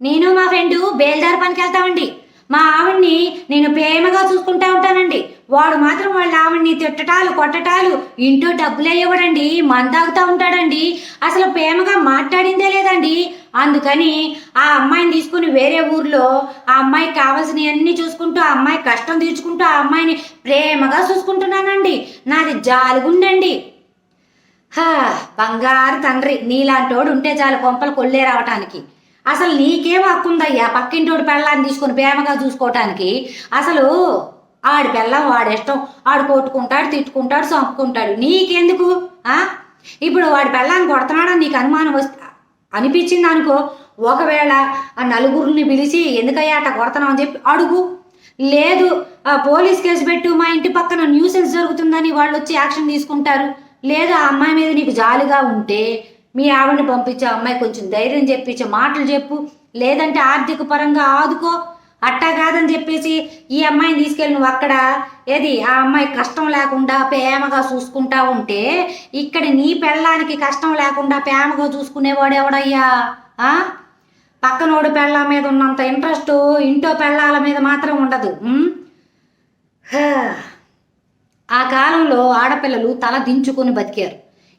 నేను మా ఫ్రెండ్ బేల్దార్ పనికి వెళ్తామండి. మా ఆవిడ్ని నేను ప్రేమగా చూసుకుంటా ఉంటానండి. వాడు మాత్రం వాళ్ళ ఆవిడ్ని తిట్టటాలు కొట్టటాలు ఇంట్లో డబ్బులే ఇవ్వడండి మందాగుతూ ఉంటాడండి. అసలు ప్రేమగా మాట్లాడిందే లేదండి. అందుకని ఆ అమ్మాయిని తీసుకుని వేరే ఊర్లో ఆ అమ్మాయికి కావాల్సినవన్నీ చూసుకుంటూ ఆ అమ్మాయి కష్టం తీర్చుకుంటూ ఆ అమ్మాయిని ప్రేమగా చూసుకుంటున్నానండి. నాది జాలుగుండండి. హా బంగారు తండ్రి. నీలాంటోడు ఉంటే చాలు కొంపలు కొల్లే రావటానికి. అసలు నీకేం హక్కుందయ్యా? పక్కింటోడి పెళ్ళాన్ని తీసుకొని ప్రేమగా చూసుకోవటానికి అసలు ఆడి పెళ్ళం వాడిష్టం ఆడు కొట్టుకుంటాడు తిట్టుకుంటాడు చంపుకుంటాడు. నీకెందుకు? ఆ? ఇప్పుడు వాడి పెళ్ళాన్ని కొడుతున్నాడని నీకు అనుమానం వస్తే అనిపించింది అనుకో. ఒకవేళ ఆ నలుగురిని పిలిచి ఎందుకయ్యా అట్ట కొడుతున్నావు అని చెప్పి అడుగు. లేదు ఆ పోలీస్ కేసు పెట్టు మా ఇంటి పక్కన న్యూసెన్స్ జరుగుతుందని వాళ్ళు వచ్చి యాక్షన్ తీసుకుంటారు. లేదు ఆ అమ్మాయి మీద నీకు జాలిగా ఉంటే మీ ఆవిడని పంపించే అమ్మాయి కొంచెం ధైర్యం చెప్పించే మాటలు చెప్పు. లేదంటే ఆర్థిక పరంగా ఆదుకో. అట్టా కాదని చెప్పేసి ఈ అమ్మాయిని తీసుకెళ్ళి నువ్వు అక్కడ ఏది ఆ అమ్మాయి కష్టం లేకుండా ప్రేమగా చూసుకుంటా ఉంటే ఇక్కడ నీ పెళ్ళానికి కష్టం లేకుండా ప్రేమగా చూసుకునేవాడు ఎవడయ్యా? పక్కనోడు పెళ్ళాల మీద ఉన్నంత ఇంట్రెస్ట్ ఇంటో పెళ్ళాల మీద మాత్రం ఉండదు. ఆ కాలంలో ఆడపిల్లలు తల దించుకొని బతికారు.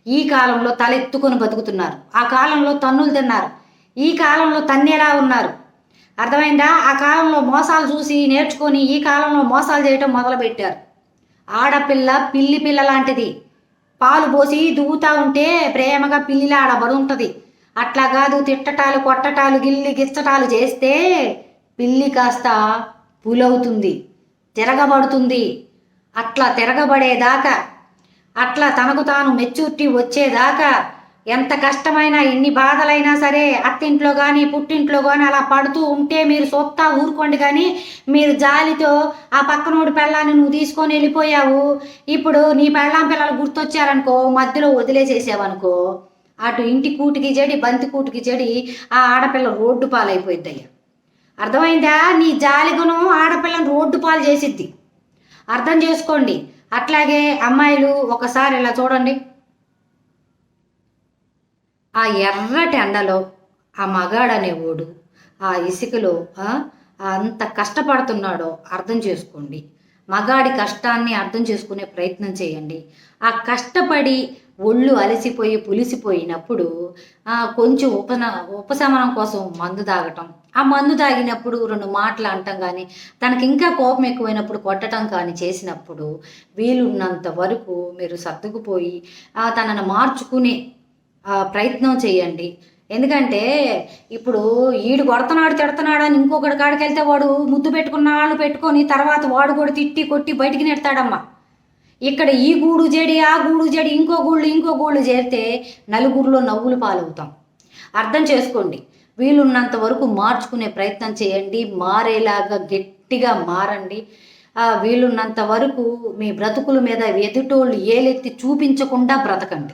ఈ కాలంలో తలెత్తుకొని బతుకుతున్నారు. ఆ కాలంలో తన్నులు తిన్నారు. ఈ కాలంలో తన్నేలా ఉన్నారు. అర్థమైందా? ఆ కాలంలో మోసాలు చూసి నేర్చుకొని ఈ కాలంలో మోసాలు చేయటం మొదలుపెట్టారు. ఆడపిల్ల పిల్లి పిల్ల లాంటిది. పాలు పోసి దువ్వుతా ఉంటే ప్రేమగా పిల్లిలా ఆడ బరుంటుంది అట్లా కాదు తిట్టటాలు కొట్టటాలు గిల్లి గిచ్చటాలు చేస్తే పిల్లి కాస్త పులవుతుంది తిరగబడుతుంది. అట్లా తిరగబడేదాకా అట్లా తనకు తాను మెచ్యూరిటీ వచ్చేదాకా ఎంత కష్టమైనా ఎన్ని బాధలైనా సరే అత్తింట్లో కానీ పుట్టింట్లో కానీ అలా పడుతూ ఉంటే మీరు సొత్తా ఊరుకోండి కానీ మీరు జాలితో ఆ పక్కనోడి పెళ్ళాన్ని నువ్వు తీసుకొని వెళ్ళిపోయావు. ఇప్పుడు నీ పెళ్ళాం పిల్లలు గుర్తొచ్చారనుకో మధ్యలో వదిలేసేసావనుకో అటు ఇంటి కూటికి చెడి బంతి కూటికి చెడి ఆ ఆడపిల్ల రోడ్డు పాలైపోయిద్దయ్యా. అర్థమైందా? నీ జాలిగుణం ఆడపిల్లని రోడ్డు పాలు చేసిద్ది. అర్థం చేసుకోండి. అట్లాగే అమ్మాయిలు ఒకసారి ఇలా చూడండి. ఆ ఎర్రటి ఎండలో ఆ మగాడు ఓడు ఆ ఇసుకలో ఆ, అంత కష్టపడుతున్నాడో అర్థం చేసుకోండి. మగాడి కష్టాన్ని అర్థం చేసుకునే ప్రయత్నం చేయండి. ఆ కష్టపడి ఒళ్ళు అలసిపోయి పులిసిపోయినప్పుడు కొంచెం ఉపన ఉపశమనం కోసం మందు తాగటం. ఆ మందు తాగినప్పుడు రెండు మాటలు అంటాం కానీ తనకి ఇంకా కోపం ఎక్కువైనప్పుడు కొట్టడం కానీ చేసినప్పుడు వీలున్నంత వరకు మీరు సర్దుకుపోయి తనను మార్చుకునే ప్రయత్నం చేయండి. ఎందుకంటే ఇప్పుడు ఈడు కొడుతున్నాడు తిడుతున్నాడు అని ఇంకొకటి కాడికి వెళ్తే వాడు ముద్దు పెట్టుకున్న వాళ్ళు పెట్టుకొని తర్వాత వాడు కూడా తిట్టి కొట్టి బయటికి నెడతాడమ్మా. ఇక్కడ ఈ గూడు జడి ఆ గూడు జడి ఇంకో గూళ్ళు ఇంకో గూళ్ళు చేరితే నలుగురిలో నవ్వులు పాలవుతాం. అర్థం చేసుకోండి. వీలున్నంత వరకు మార్చుకునే ప్రయత్నం చేయండి. మారేలాగా గట్టిగా మారండి. వీలున్నంత వరకు మీ బ్రతుకుల మీద ఎదుటోళ్ళు ఏలెత్తి చూపించకుండా బ్రతకండి.